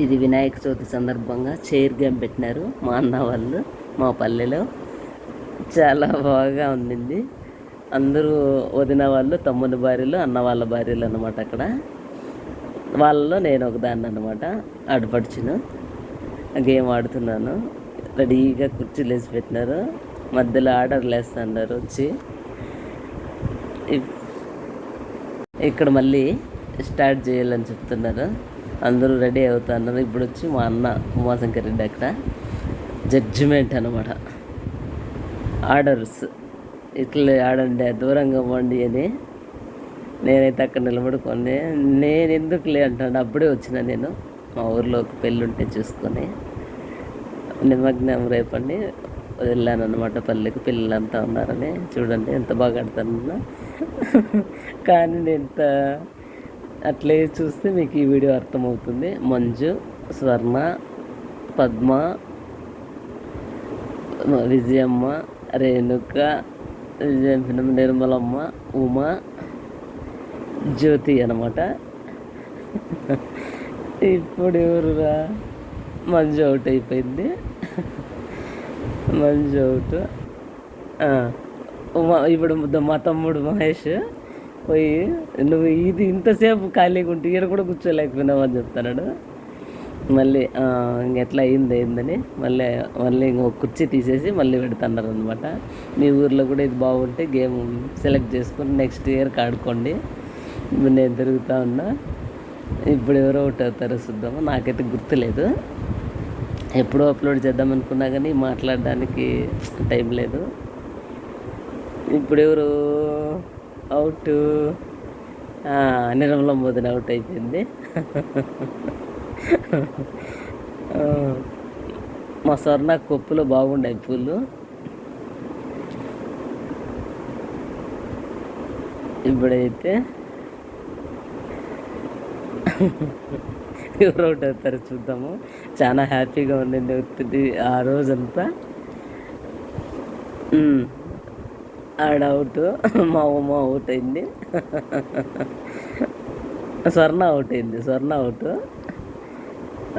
ఇది వినాయక చవితి సందర్భంగా chair game పెట్టినారు మా అన్న వాళ్ళు మా పల్లెలో. చాలా బాగా ఉండింది. అందరూ వదిన వాళ్ళు తమ్ముని భార్యలు అన్న వాళ్ళ భార్యలు అనమాట అక్కడ. వాళ్ళలో నేను ఒకదాన్ని అనమాట ఆడపడుచును. గేమ్ ఆడుతున్నాను. రెడీగా కుర్చీలు వేసి పెట్టినారు. మధ్యలో ఆర్డర్లు వేస్తున్నారు వచ్చి. ఇక్కడ మళ్ళీ స్టార్ట్ చేయాలని చెప్తున్నారు. అందరూ రెడీ అవుతున్నారు. ఇప్పుడు వచ్చి మా అన్న ఉమాశంకర్ రెడ్డి అక్కడ జడ్జిమెంట్ అనమాట ఆర్డర్స్ ఇట్లా ఆడండి దూరంగా పోండి అని నేనైతే అక్కడ నిలబడుకొని నేను ఎందుకు లే అంటాను అప్పుడే వచ్చిన నేను. మా ఊర్లో ఒక పెళ్ళి ఉంటే చూసుకొని నిమగ్నం రేపండి వెళ్ళాను అనమాట పల్లెకి. పిల్లలంతా ఉన్నారని. చూడండి ఎంత బాగా ఆడుతున్నా కానీ నేను అట్లే చూస్తే మీకు ఈ వీడియో అర్థమవుతుంది. మంజు స్వర్ణ పద్మ విజయమ్మ రేణుక విజయం నిర్మలమ్మ ఉమా జ్యోతి అనమాట ఇప్పుడు ఎవరురా? మంజు అవుట్ అయిపోయింది. మంజు అవుట్. ఉమా ఇప్పుడు మా తమ్ముడు మహేష్. పోయి నువ్వు ఇది ఇంతసేపు ఖాళీగా ఉంటే ఈడ కూడా కూర్చోలేకపోయినావు అని చెప్తున్నాడు. మళ్ళీ ఆ, ఎట్లా అయింది అయిందని మళ్ళీ మళ్ళీ ఇంకో కుర్చీ తీసేసి మళ్ళీ పెడుతున్నారు అనమాట మీ ఊర్లో కూడా ఇది బాగుంటే గేమ్ సెలెక్ట్ చేసుకొని నెక్స్ట్ ఇయర్కి ఆడుకోండి. నేను తిరుగుతూ ఉన్నా. ఇప్పుడు ఎవరో ఒకటి అవుతారో చూద్దాము. నాకైతే గుర్తులేదు. ఎప్పుడో అప్లోడ్ చేద్దాం అనుకున్నా కానీ మాట్లాడడానికి టైం లేదు. ఇప్పుడు ఎవరు? అవుట్. నిర్మలం వదిన అవుట్ అయిపోయింది. మా మా స్వర్ణ కొప్పులో బాగుండాయి పూలు. ఇప్పుడైతే ఎవరు అవుట్ అవుతారు చూద్దాము. చాలా హ్యాపీగా ఉండింది. ఆ రోజంతా. ఆడ అవుట్ మా ఉమ్మ అవుట్ అయింది. స్వర్ణ అవుట్ అయింది స్వర్ణ అవుట్.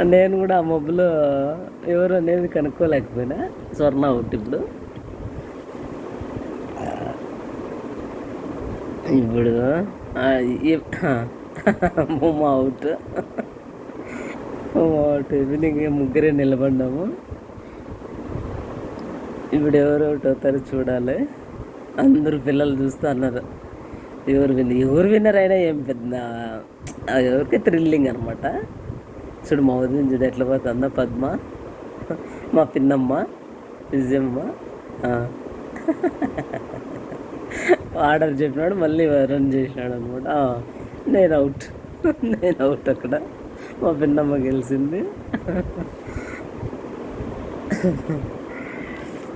నేను కూడా ఆ మబ్బులో ఎవరు అనేది కనుక్కోలేకపోయినా స్వర్ణ అవుట్ ఇప్పుడు. ఇప్పుడు ఆ, ఉమ్మ అవుట్. ఉమ్మ అవుట్ ఈవినింగ్ ముగ్గురే నిలబడ్డాము. ఇప్పుడు ఎవరు అవుట్ అవుతారో చూడాలి. అందరూ పిల్లలు చూస్తూ అన్నారు. ఎవరు విన్ ఎవరు విన్నర్ అయినా ఏం పెద్ద ఎవరికి థ్రిల్లింగ్ అనమాట చూడు మా వదిన చూడు ఎట్లా పోతుందా పద్మ మా పిన్నమ్మ విజయమ్మ ఆర్డర్ చెప్పినాడు మళ్ళీ రన్ చేసినాడు అనమాట నేను అవుట్ నేను అవుట్ అక్కడ. మా పిన్నమ్మ గెలిచింది.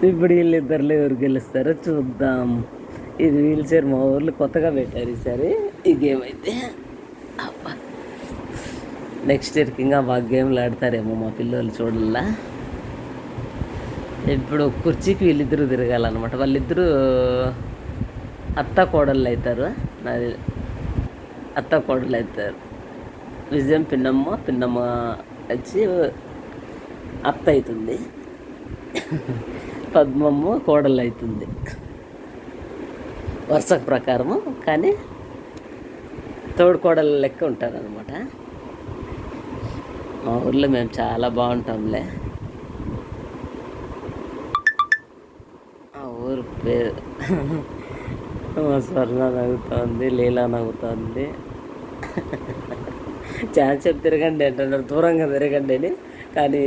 ఇప్పుడు వీళ్ళిద్దరిలో ఎవరు గెలుస్తారో చూద్దాం. ఇది వీల్ చైర్ మా ఊర్లో కొత్తగా పెట్టారు ఈసారి ఈ గేమ్ అయితే అబ్బా. నెక్స్ట్ ఇయర్కి ఇంకా బాగా గేమ్లు ఆడతారేమో మా పిల్లలు చూడల్లా. ఇప్పుడు కుర్చీకి వీళ్ళిద్దరూ తిరగాలన్నమాట. వాళ్ళిద్దరూ అత్త కోడళ్ళు అవుతారు నాది అత్త కోడలు అవుతారు విజయం పిన్నమ్మ పిన్నమ్మ వచ్చి అత్త అవుతుంది. పద్మమ్మ కోడలు అవుతుంది వరుస ప్రకారము కానీ తోడు కోడలు లెక్క ఉంటారనమాట మా ఊర్లో మేము చాలా బాగుంటాంలే. ఆ ఊరు పేరు స్వర్ణ నవ్వుతోంది లీలా నవ్వుతోంది. చాలా సేపు తిరగండి అంటున్నారు దూరంగా తిరగండి అని. కానీ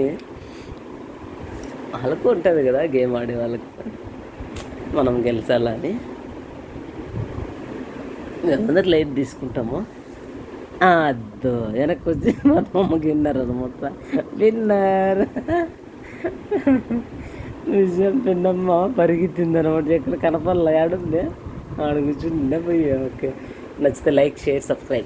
వాళ్ళకు ఉంటుంది కదా గేమ్ ఆడే వాళ్ళకు. మనం గెలిచాలని. అందరు లైట్ తీసుకుంటాము. అద్దో అద్దు వెనక్కి వచ్చి మా అమ్మ విన్నర్ అనమాట విన్నర్. విజయం పిన్నమ్మ పరిగెత్తింది అనమాట ఎక్కడ కనపడలే ఆడుంది. ఆడ కూర్చుండే పోయి ఓకే. నచ్చితే లైక్ షేర్ సబ్స్క్రైబ్.